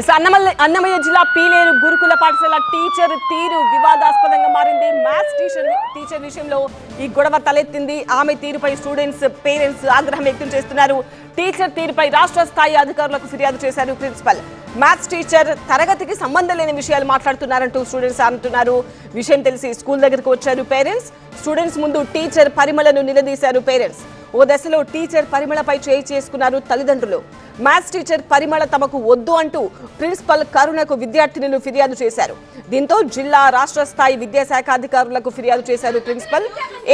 Yes అన్నమల్ల Annamayya జిల్లా పీలేరు గురుకుల పాఠశాల టీచర్ తీరు వివాదాస్పదంగా మారింది. మ్యాథ్స్ టీచర్ టీచర్ విషయంలో ఈ గొడవ తలెత్తింది. ఆమె తీరుపై స్టూడెంట్స్ పేరెంట్స్ ఆగ్రహం వ్యక్తం చేస్తున్నారు. టీచర్ తీరుపై రాష్ట్ర స్థాయి అధికారులకు ఫిర్యాదు చేశారు ప్రిన్సిపల్ మ్యాథ్స్ టీచర్ తరగతికి సంబంధం లేని విషయాలు మాట్లాడుతున్నారంటూ స్టూడెంట్స్ అంటున్నారు. విషయం తెలిసి స్కూల్ దగ్గరకు వచ్చారు పేరెంట్స్ స్టూడెంట్స్ ముందు టీచర్ పరిమళను నిలదీశారు పేరెంట్స్ ఓ దశలో టీచర్ పరిమళపై చేయి చేసుకున్నారు తల్లిదండ్రులు. మ్యాథ్స్ టీచర్ పరిమళ తమకు వద్దు అంటూ ప్రిన్సిపల్ కరుణకు విద్యార్థినులు ఫిర్యాదు చేశారు. దీంతో జిల్లా రాష్ట్ర స్థాయి విద్యాశాఖ అధికారులకు ఫిర్యాదు చేశారు ప్రిన్సిపల్.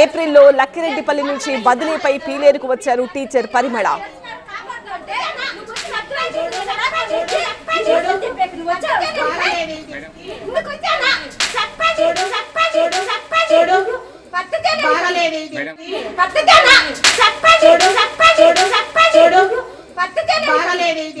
ఏప్రిల్లో లక్కిరెడ్డిపల్లి నుంచి బదిలీపై పీలేరుకు వచ్చారు టీచర్ పరిమళ.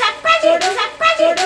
చెప్పండి చెప్పండి.